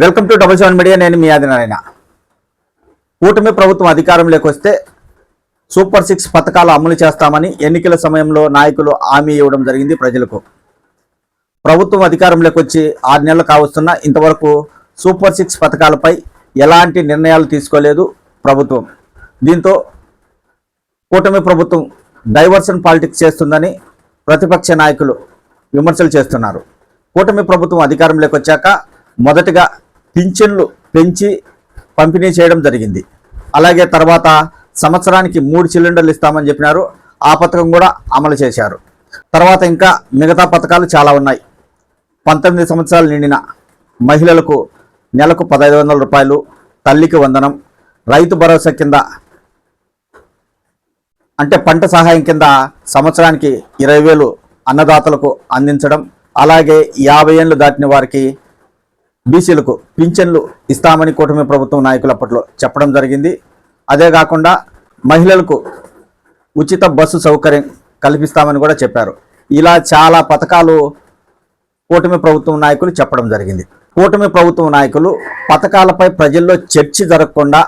Welcome to double seven media నేను మీ ఆదినారాయణ కూటమి ప్రభుత్వం అధికారంలోకి వస్తే సూపర్ సిక్స్ పథకాలు అమలు చేస్తామని ఎన్నికల సమయంలో నాయకులు హామీ ఇవ్వడం జరిగింది ప్రజలకు. ప్రభుత్వం అధికారంలోకి వచ్చి ఆరు నెలలు కావస్తున్నా ఇంతవరకు సూపర్ సిక్స్ పథకాలపై ఎలాంటి నిర్ణయాలు తీసుకోలేదు ప్రభుత్వం. దీంతో కూటమి ప్రభుత్వం డైవర్షన్ పాలిటిక్స్ చేస్తుందని ప్రతిపక్ష నాయకులు విమర్శలు చేస్తున్నారు. కూటమి ప్రభుత్వం అధికారంలోకి వచ్చాక మొదటగా పింఛన్లు పెంచి పంపిణీ చేయడం జరిగింది. అలాగే తర్వాత సంవత్సరానికి మూడు సిలిండర్లు ఇస్తామని చెప్పినారు. ఆ పథకం కూడా అమలు చేశారు. తర్వాత ఇంకా మిగతా పథకాలు చాలా ఉన్నాయి. పంతొమ్మిది సంవత్సరాలు నిండిన మహిళలకు నెలకు పదహైదు వందల రూపాయలు తల్లికి వందనం రైతు భరోసా కింద అంటే పంట సహాయం కింద సంవత్సరానికి ఇరవై వేలు అన్నదాతలకు అందించడం అలాగే యాభై ఏళ్ళు దాటిన వారికి బీసీలకు పింఛన్లు ఇస్తామని కూటమి ప్రభుత్వం నాయకులు అప్పట్లో చెప్పడం జరిగింది. అదే కాకుండా మహిళలకు ఉచిత బస్సు సౌకర్యం కల్పిస్తామని కూడా చెప్పారు. ఇలా చాలా పథకాలు కూటమి ప్రభుత్వం నాయకులు చెప్పడం జరిగింది. కూటమి ప్రభుత్వం నాయకులు పథకాలపై ప్రజల్లో చర్చ జరగకుండా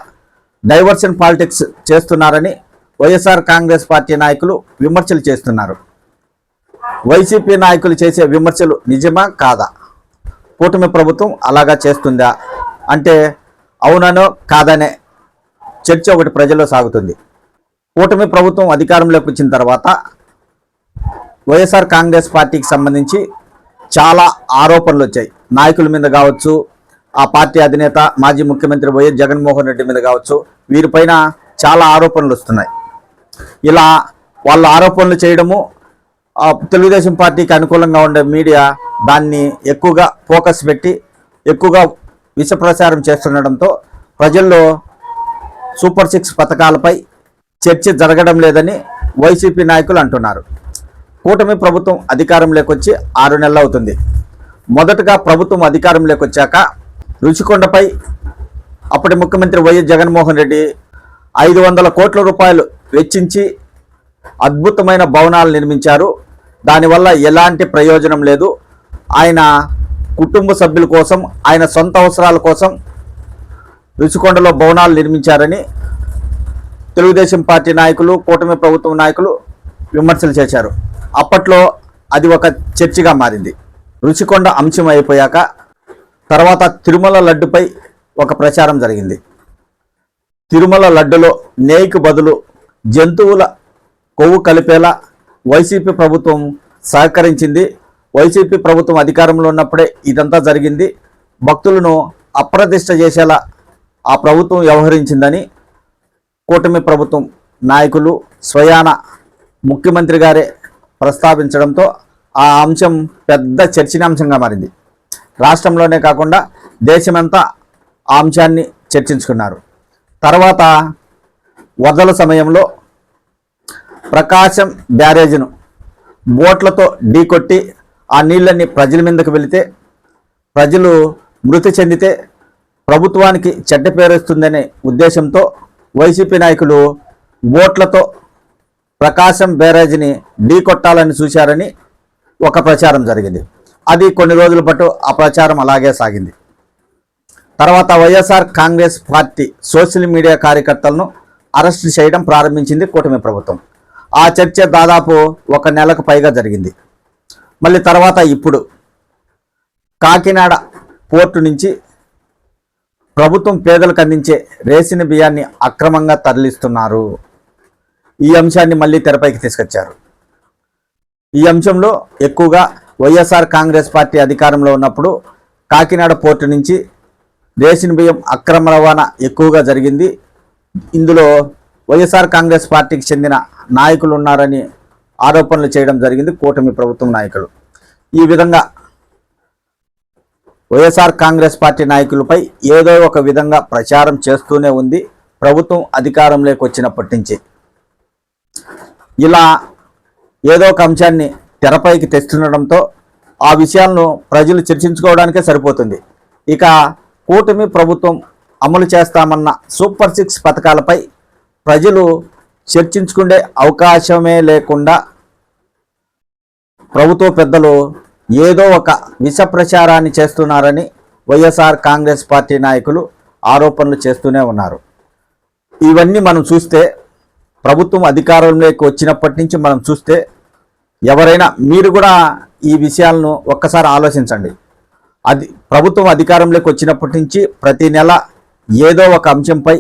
డైవర్షన్ పాలిటిక్స్ చేస్తున్నారని వైఎస్ఆర్ కాంగ్రెస్ పార్టీ నాయకులు విమర్శలు చేస్తున్నారు. వైసీపీ నాయకులు చేసే విమర్శలు నిజమా కాదా? కూటమి ప్రభుత్వం అలాగా చేస్తుందా? అంటే అవుననో కాదనే చర్చ ఒకటి ప్రజల్లో సాగుతుంది. కూటమి ప్రభుత్వం అధికారంలోకి వచ్చిన తర్వాత వైఎస్ఆర్ కాంగ్రెస్ పార్టీకి సంబంధించి చాలా ఆరోపణలు వచ్చాయి. నాయకుల మీద కావచ్చు ఆ పార్టీ అధినేత మాజీ ముఖ్యమంత్రి వైఎస్ జగన్మోహన్ రెడ్డి మీద కావచ్చు వీరిపైన చాలా ఆరోపణలు వస్తున్నాయి. ఇలా వాళ్ళ ఆరోపణలు చేయడము తెలుగుదేశం పార్టీకి అనుకూలంగా ఉండే మీడియా దాన్ని ఎక్కువగా ఫోకస్ పెట్టి ఎక్కువగా విష ప్రచారం చేస్తుండడంతో ప్రజల్లో సూపర్ సిక్స్ పథకాలపై చర్చ జరగడం లేదని వైసీపీ నాయకులు అంటున్నారు. కూటమి ప్రభుత్వం అధికారంలోకి వచ్చి ఆరు నెలలు అవుతుంది మొదటగా ప్రభుత్వం అధికారంలోకి వచ్చాక రుచికొండపై అప్పటి ముఖ్యమంత్రి వైఎస్ జగన్మోహన్ రెడ్డి ఐదు వందల కోట్ల రూపాయలు వెచ్చించి అద్భుతమైన భవనాలు నిర్మించారు. దానివల్ల ఎలాంటి ప్రయోజనం లేదు. ఆయన కుటుంబ సభ్యుల కోసం ఆయన సొంత అవసరాల కోసం రుచికొండలో భవనాలు నిర్మించారని తెలుగుదేశం పార్టీ నాయకులు కూటమి ప్రభుత్వం నాయకులు విమర్శలు చేశారు. అప్పట్లో అది ఒక చర్చగా మారింది. రుచికొండ అంశం అయిపోయాక తర్వాత తిరుమల లడ్డుపై ఒక ప్రచారం జరిగింది. తిరుమల లడ్డులో నేయికి బదులు జంతువుల కొవ్వు కలిపేలా వైసీపీ ప్రభుత్వం సహకరించింది. వైసీపీ ప్రభుత్వం అధికారంలో ఉన్నప్పుడే ఇదంతా జరిగింది. భక్తులను అప్రతిష్ట చేసేలా ఆ ప్రభుత్వం వ్యవహరించిందని కూటమి ప్రభుత్వం నాయకులు స్వయాన ముఖ్యమంత్రి గారే ప్రస్తావించడంతో ఆ అంశం పెద్ద చర్చనీయాంశంగా మారింది. రాష్ట్రంలోనే కాకుండా దేశమంతా ఆ అంశాన్ని చర్చించుకున్నారు. తర్వాత వరదల సమయంలో ప్రకాశం బ్యారేజ్ను బోట్లతో ఢీకొట్టి ఆ నీళ్ళన్నీ ప్రజల మీదకు వెళితే ప్రజలు మృతి చెందితే ప్రభుత్వానికి చెడ్డ పేరుస్తుందనే ఉద్దేశంతో వైసీపీ నాయకులు ఓట్లతో ప్రకాశం బ్యారేజ్ని ఢీకొట్టాలని చూశారని ఒక ప్రచారం జరిగింది. అది కొన్ని రోజుల పాటు ఆ ప్రచారం అలాగే సాగింది. తర్వాత YSR Congress party social media కార్యకర్తలను అరెస్ట్ చేయడం ప్రారంభించింది కూటమి ప్రభుత్వం. ఆ చర్చ దాదాపు ఒక నెలకు పైగా జరిగింది. మళ్ళీ తర్వాత ఇప్పుడు కాకినాడ పోర్టు నుంచి ప్రభుత్వం పేదలకు అందించే రేసిన బియ్యాన్ని అక్రమంగా తరలిస్తున్నారు. ఈ అంశాన్ని మళ్ళీ తెరపైకి తీసుకొచ్చారు. ఈ అంశంలో ఎక్కువగా వైఎస్ఆర్ కాంగ్రెస్ పార్టీ అధికారంలో ఉన్నప్పుడు కాకినాడ పోర్టు నుంచి రేషన్ బియ్యం అక్రమ రవాణా ఎక్కువగా జరిగింది. ఇందులో వైఎస్ఆర్ కాంగ్రెస్ పార్టీకి చెందిన నాయకులు ఉన్నారని ఆరోపణలు చేయడం జరిగింది. కూటమి ప్రభుత్వం నాయకులు. ఈ విధంగా వైఎస్ఆర్ కాంగ్రెస్ పార్టీ నాయకులపై ఏదో ఒక విధంగా ప్రచారం చేస్తూనే ఉంది. ప్రభుత్వం అధికారంలోకి వచ్చినప్పటి నుంచి. ఇలా ఏదో ఒక అంశాన్ని తెరపైకి తెస్తుండడంతో ఆ విషయాలను ప్రజలు చర్చించుకోవడానికే సరిపోతుంది. ఇక కూటమి ప్రభుత్వం అమలు చేస్తామన్న సూపర్ సిక్స్ పథకాలపై ప్రజలు చర్చించుకునే అవకాశమే లేకుండా ప్రభుత్వ పెద్దలు ఏదో ఒక విష ప్రచారాన్ని చేస్తున్నారని వైఎస్ఆర్ కాంగ్రెస్ పార్టీ నాయకులు ఆరోపణలు చేస్తూనే ఉన్నారు. ఇవన్నీ మనం చూస్తే ప్రభుత్వం అధికారంలోకి వచ్చినప్పటి నుంచి మనం చూస్తే ఎవరైనా మీరు కూడా ఈ విషయాలను ఒక్కసారి ఆలోచించండి. అది ప్రభుత్వం అధికారంలోకి వచ్చినప్పటి నుంచి ప్రతి నెల ఏదో ఒక అంశంపై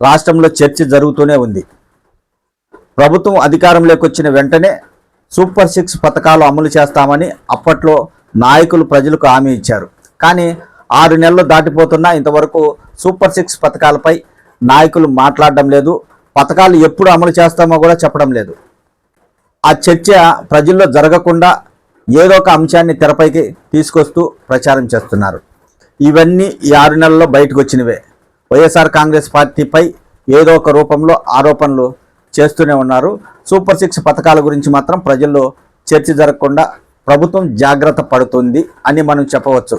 రాష్ట్రంలో చర్చ జరుగుతూనే ఉంది. ప్రభుత్వం అధికారంలోకి వచ్చిన వెంటనే సూపర్ సిక్స్ పథకాలు అమలు చేస్తామని అప్పట్లో నాయకులు ప్రజలకు హామీ ఇచ్చారు. కానీ ఆరు నెలలు దాటిపోతున్నా ఇంతవరకు సూపర్ సిక్స్ పథకాలపై నాయకులు మాట్లాడడం లేదు. పథకాలు ఎప్పుడు అమలు చేస్తామో కూడా చెప్పడం లేదు. ఆ చర్చ ప్రజల్లో జరగకుండా ఏదో ఒక అంశాన్ని తెరపైకి తీసుకొస్తూ ప్రచారం చేస్తున్నారు. ఇవన్నీ ఈ ఆరు నెలల్లో బయటకు వచ్చినవే. వైఎస్ఆర్ కాంగ్రెస్ పార్టీపై ఏదో ఒక రూపంలో ఆరోపణలు చేస్తూనే ఉన్నారు. సూపర్ సిక్స్ పథకాల గురించి మాత్రం ప్రజల్లో చర్చ జరగకుండా ప్రభుత్వం జాగ్రత్త పడుతుంది అని మనం చెప్పవచ్చు.